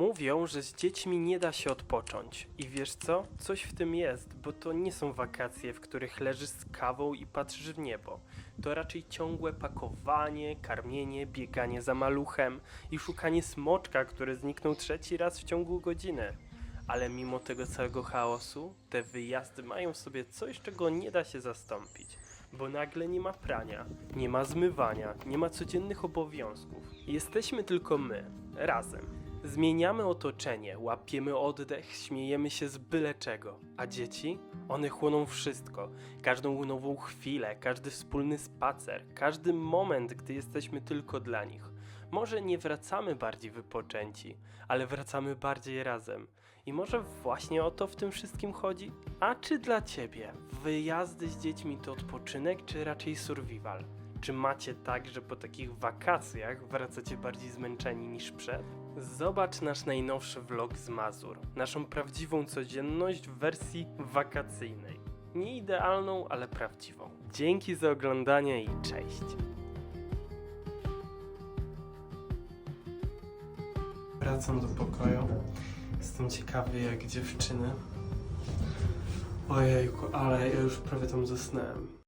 Mówią, że z dziećmi nie da się odpocząć. I wiesz co? Coś w tym jest, bo to nie są wakacje, w których leżysz z kawą i patrzysz w niebo. To raczej ciągłe pakowanie, karmienie, bieganie za maluchem i szukanie smoczka, który zniknął trzeci raz w ciągu godziny. Ale mimo tego całego chaosu, te wyjazdy mają w sobie coś, czego nie da się zastąpić. Bo nagle nie ma prania, nie ma zmywania, nie ma codziennych obowiązków. Jesteśmy tylko my, razem. Zmieniamy otoczenie, łapiemy oddech, śmiejemy się z byle czego. A dzieci? One chłoną wszystko. Każdą nową chwilę, każdy wspólny spacer, każdy moment, gdy jesteśmy tylko dla nich. Może nie wracamy bardziej wypoczęci, ale wracamy bardziej razem. I może właśnie o to w tym wszystkim chodzi? A czy dla ciebie wyjazdy z dziećmi to odpoczynek, czy raczej survival? Czy macie tak, że po takich wakacjach wracacie bardziej zmęczeni niż przed? Zobacz nasz najnowszy vlog z Mazur, naszą prawdziwą codzienność w wersji wakacyjnej. Nie idealną, ale prawdziwą. Dzięki za oglądanie i cześć! Wracam do pokoju. Jestem ciekawy jak dziewczyny. Ojejku, ale ja już prawie tam zasnąłem.